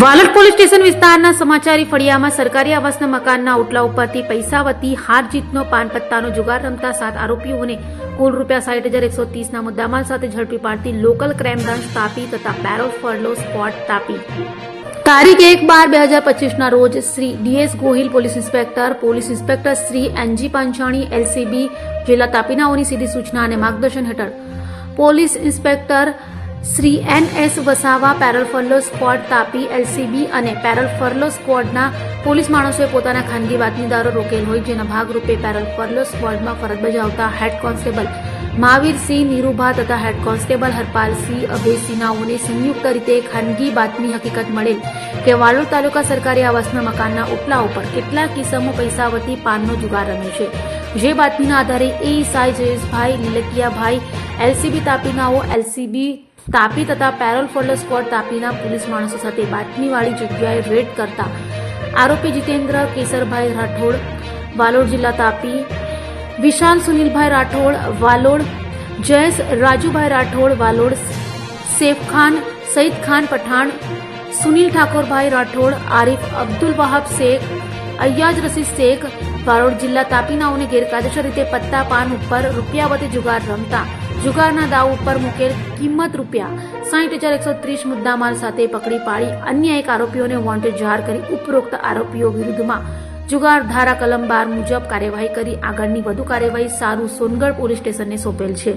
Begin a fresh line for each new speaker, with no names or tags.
વાલડ police station વિસ્તારના સમાચારી ફળિયામાં સરકારી આવાસના મકાનના ઓટલા ઉપરથી પૈસા વતી હાર જીતનો પાન પત્તાનો જુગાર રમતા સાત આરોપીઓને કુલ રૂપિયા સાઠ હજાર એકસો ત્રીસના મુદ્દામાલ સાથે ઝડપી પાડતી લોકલ ક્રાઇમ બ્રાન્ચ તાપી તથા બેરો ફરલો સ્પોટ તાપી. તારીખ એક બાર બે હજાર પચીસના રોજ Shri DS Gohil police inspector police inspector Shri NG Panchani LCB જિલ્લા તાપીનાઓની સીધી સૂચના અને માર્ગદર્શન હેઠળ. Police inspector Shri N S Vasava parole furlough squad Tapi, LCB અને પેરલ ફરલો સ્કવોડના પોલીસ માણસોએ પોતાના ખાનગી બાતમીદારો રોકેલ હોય, જેના ભાગરૂપે પેરલ ફરલો સ્કવોડમાં ફરજ બજાવતા હેડ કોન્સ્ટેબલ મહાવીરસિંહ નીરુભા તથા હેડ કોન્સ્ટેબલ હરપાલસિંહ અભયસિંહાઓને સંયુક્ત રીતે ખાનગી બાતમી હકીકત મળેલ કે વાલોડ તાલુકા સરકારી આવાસના મકાનના ઉપલા ઉપર કેટલાક કિસ્મો પૈસા વતી પાનનો જુગાર રમે છે. જે બાતમીના આધારે ASI Jayeshbhai, Lilkiyabhai, LCB તાપીનાઓ, એલસીબી તાપી તથા પેરોલ ફોલ્ડર સ્કવોડ તાપીના પોલીસ માણસો સાથે બાતમીવાળી જગ્યાએ રેડ કરતા. આરોપી જીતેન્દ્ર કેસરભાઈ રાઠોડ, વાલોડ જિલ્લા તાપી, વિશાલ સુનિલભાઈ રાઠોડ, વાલોડ જયેશ રાજુભાઈ રાઠોડ, વાલોડ સેફ ખાન સઈદ ખાન પઠાણ, સુનિલ ઠાકોરભાઈ રાઠોડ, આરીફ અબ્દુલ વહાબ શેખ, અય્યાજ રસીદ શેખ, વાલોડ જિલ્લા તાપીનાઓને ગેરકાયદેસર રીતે પત્તા પાન ઉપર રૂપિયા વતી જુગાર રમતા. જુગારના દાવ ઉપર મૂકેલ કિંમત રૂપિયા સાહીઠ હજાર એકસો ત્રીસ મુદ્દામાલ સાથે પકડી પાડી અન્ય એક આરોપીઓને વોન્ટેડ જાહેર કરી ઉપરોક્ત આરોપીઓ વિરુદ્ધમાં જુગાર ધારા કલમ બાર મુજબ કાર્યવાહી કરી આગળની વધુ કાર્યવાહી સારું સોનગઢ પોલીસ સ્ટેશનને સોંપેલ છે.